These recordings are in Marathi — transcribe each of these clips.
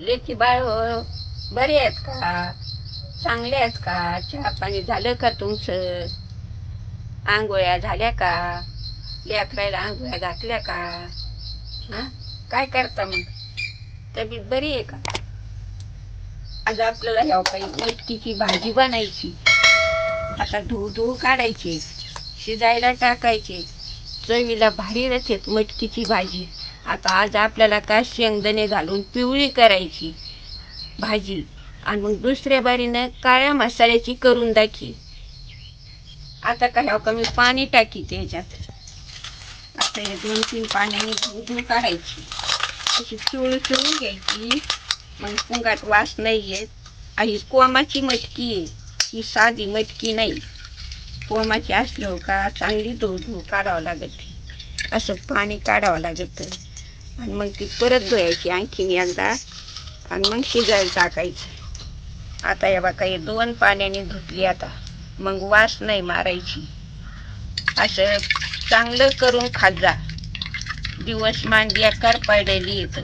लेखी बाळ हो. बरे आहेत का? चांगले आहेत का? चहा पाणी झालं का तुमचं? आंघोळ्या झाल्या का? लेकरायला आंघोळ्या घातल्या का? हा? काय करता मग? तब्येत बरी आहे का? आज आपल्याला ह्या काही मटकीची भाजी बनायची. आता धूळ धूळ काढायची. शिजायला टाकायचे. चवीला भारी रचेत मटकीची भाजी. आता आज आपल्याला का शेंगदाणे घालून पिवळी करायची भाजी. आणि मग दुसऱ्या बारीनं काळ्या मसाल्याची करून दाखी आता काय हो कमी मी पाणी टाकी त्याच्यात आता हे दोन तीन पाण्याने धुवून काढायची. अशी चुळू चुळून घ्यायची. मग पुंगात वास नाही येत आणि कोमाची मटकी आहे. ही साधी मटकी नाही. कोमाची असल्यावर हो का चांगली धुवून काढावं लागत. असं पाणी काढावं लागतं. आणि मग ती परत धुवायची आणखीन एकदा. आणि मग शिजायला टाकायचं. आता या बाका हे दोन पाण्याने धुतली आता. मग वास नाही मारायची. असं चांगलं करून खात जा. दिवस मांडल्या कर पडलेली येतं.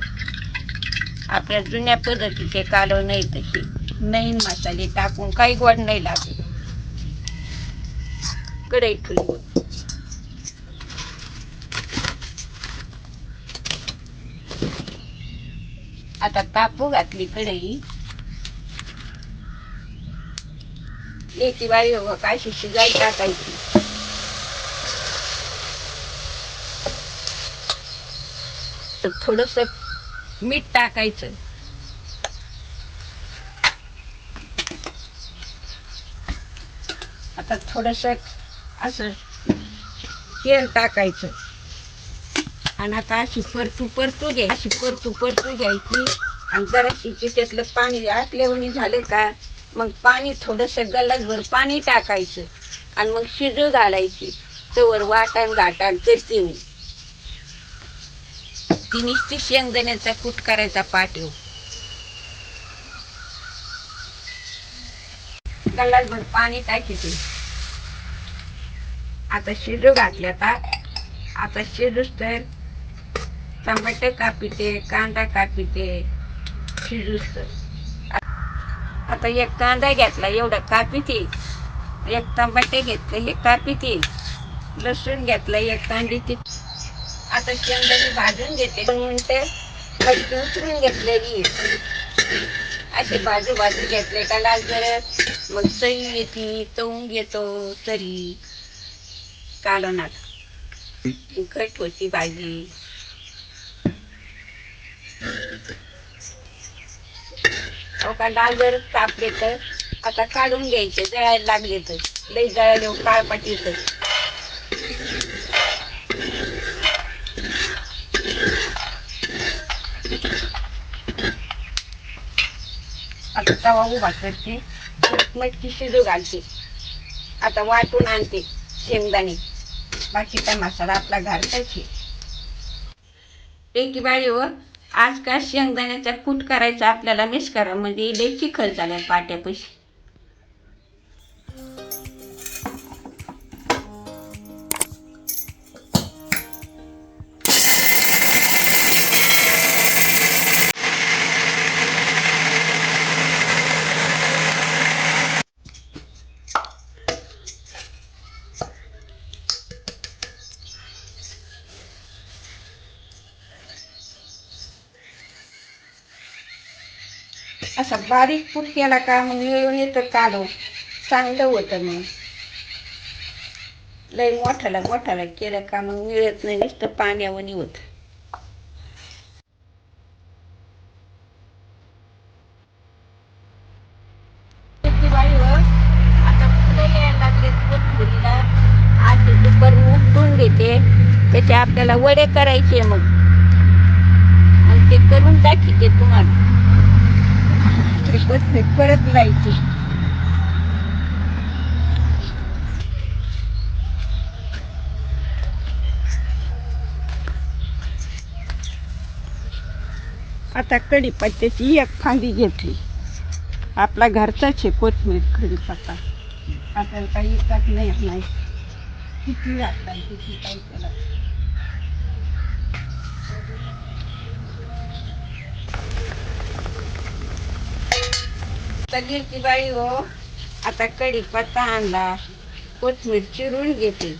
आपल्या जुन्या पद्धतीचे कालव नाही तसे नवीन मसाले टाकून काही गोड नाही लागत. कढई ठेवली. आता तापू घातली कढई. लेकी बाई हो काय शिजाय टाकायची थोडस मीठ टाकायचं. आता थोडस असं तेल टाकायचं. आणि आता अशी परतू परतू घ्या अशी परतू परतू घ्यायची. आणि जराशी त्यातलं पाणी आटल्यावणी झालं का मग पाणी थोडंसं गल्लासभर पाणी टाकायचं. आणि मग शिजू घालायची. तवर वाटण गाटण करते मी ती नुसती शेंगदाण्याचा कूट करायचा पाठव हो. गल्लासभर पाणी टाकीते आता शिजू घातल्या आता शिजूच तर टमाटे कापिते कांदा कापिते शिजूच आता एक कांदा घेतला एवढा कापिते. एक टमाटे घेतले हे कापिते. लसूण घेतला एक कांदी ती. आता शेंगदाणे भाजून घेते. दोन मिनिटं उचलून घेतलेली असे बाजू बाजू घेतले का लाल जर मग सई येते तवून घेतो तरी. काढणार कट होती भाजी. अहो का डाळ जर तापले तर आता काढून घ्यायचे जळायला लागले तर. लई जळाले काळ पाटील आता तवा उभा करते मटकी शिजू घालते. आता वाटून आणते शेंगदाणे. बाकीचा मसाला आपला घालतायचे एक बाई हो. आज काय शेंगदाण्याचा कूट करायचा आपल्याला मिस करा म्हणजे लई चिखल झाल्या पाट्यापाशी. असा बारीक पूर केला का मग येऊन येतं काढू चांगलं होतं मग. लई मोठाला मोठाला केलं का मग मिळत नाही नुसतं पाण्यावणी होत. आता घेते त्याचे आपल्याला वडे करायचे मग. आणि ते करून टाकीते तुम्हाला. परत परत जायची. आता कढीपत्त्याची एक फांदी घेतली. आपला घरचाच आहे कोथमीर कढीपत्ता. आता काही विकत नाही नाही. किती लागतात किती काही त्याला गिरची बाई हो. आता कढीपत्ता आणला. कोथमीर चिरून घेते.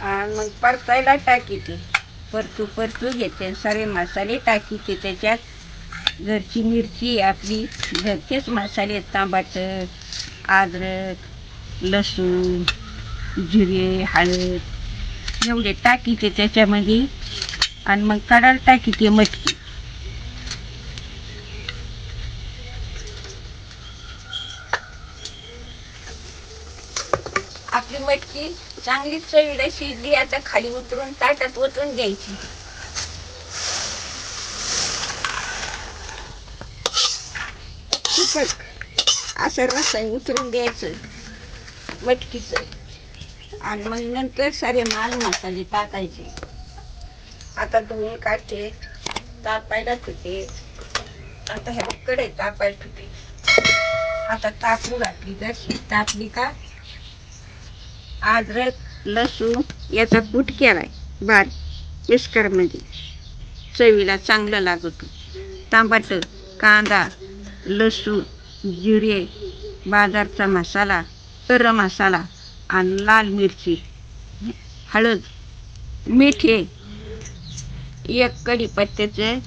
आणि मग परतायला टाकीते. परतू परतू घेते. सारे मसाले टाकीते. त्याच्यात घरची मिरची आपली. घरचेच मसाले तांबाटं अद्रक लसूण जिरे हळद. एवढे टाकीते त्याच्यामध्ये. आणि मग कडाल टाकीते मटकी आपली मटकी चांगली चवीड शिजली आता खाली उतरून ताटात ओतून द्यायची असं रस्ता उतरून द्यायचं मटकीचं. आणि मग नंतर सारे माल मसाले टाकायचे. आता धुवून काढते. तापायला ठेवते आता ह्या कडे तापायला ठेवते. आता तापू घातली जशी तापली का? अद्रक लसूण याचा कूट आहे बारीक मिस्करमध्ये चवीला चांगलं लागत. तांबाटं कांदा लसूण जिरे बाजारचा मसाला गरम मसाला आणि लाल मिरची हळद मिठे. एक कढीपत्त्याचं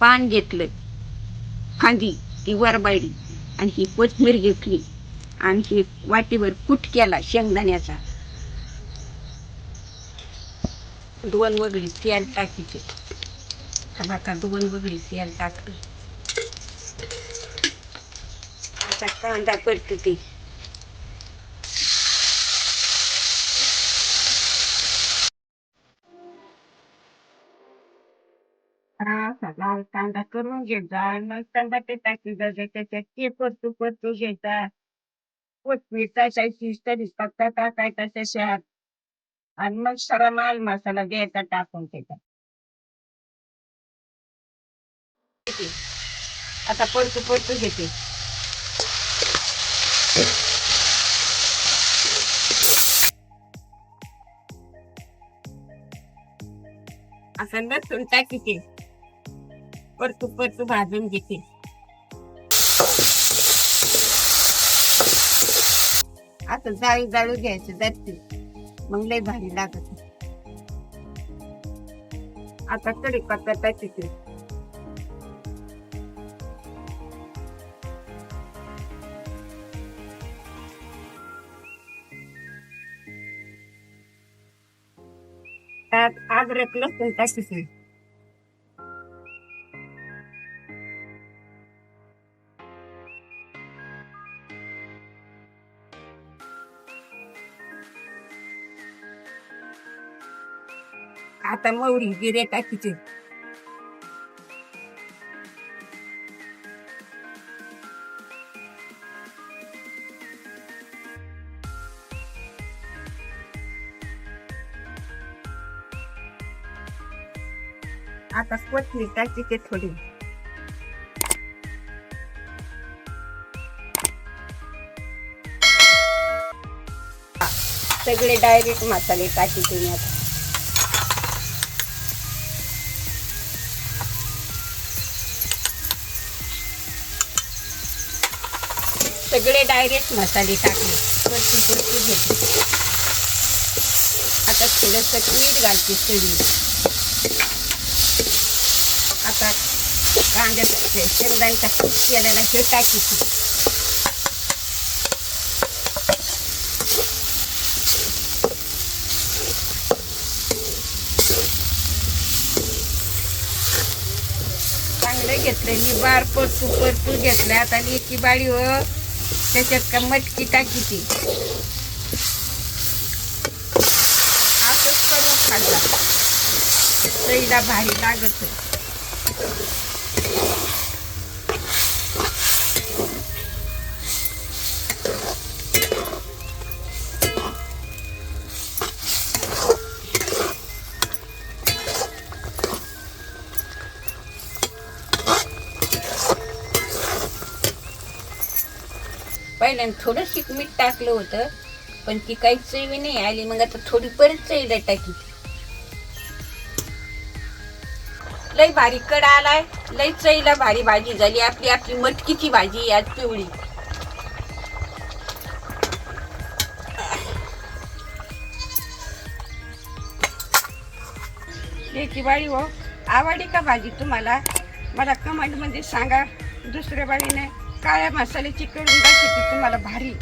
पान घेतलं. फांदी ती वरबायडी आणि ही कोथमीर घेतली. आणखी वाटीवर कूट केला शेंगदाण्याचा. दोन वगळी तेल टाकीचे. आता दोन वगळी तेल टाकते आता कांदा करते ते लाल कांदा करून घ्यायचा आणि मग टमाटे टाकी. जायचं त्याच्यात ते परतू परतू घ्यायचा कोथमीर टाकायची तरी पत्ता टाकायचा त्याच्यात आणि मग सगळा माल मसाला द्यायचा टाकून त्याच्यात आता परतू परतू घेते असं लसूण किती परतू परतू भाजून घेते असं जाळी जाळू घ्यायचं जाते मग लय भारी लागत. आता कढीपत्ता टाकीते त्यात अद्रक लसूण टाकीते आता मोहरी गिरे टाकीचे आता कोथमीर टाकीचे थोडी. सगळे डायरेक्ट मसाले टाकीचे सगळे डायरेक्ट मसाले टाकले. परतू परतू घेते आता थोडंसं मीठ घालते सगळी. आता कांद्याचा शेंगदाण्याचा कूट केलेला हे टाकीची चांगलं घेतलं मी बार परतू परतू घेतलं आता लेकी बाळी हो. त्याच्यात का मटकी किती असंच करून खाल्ला चईला भारी लागत पहिल्यांदा थोडंसं मीठ टाकलं होतं पण ती काही चवी नाही आली. मग आता थोडी परत चवीला टाकी. लई भारी कड आलाय. लई चईला भारी भाजी झाली. आपली आपली मटकीची भाजी आज पिवळी. लेकी बाई हो आवडी का भाजी तुम्हाला? मला कमेंटमध्ये सांगा. दुसऱ्या बाईने काळ्या मसाल्याची करून ती तुम्हाला भारी.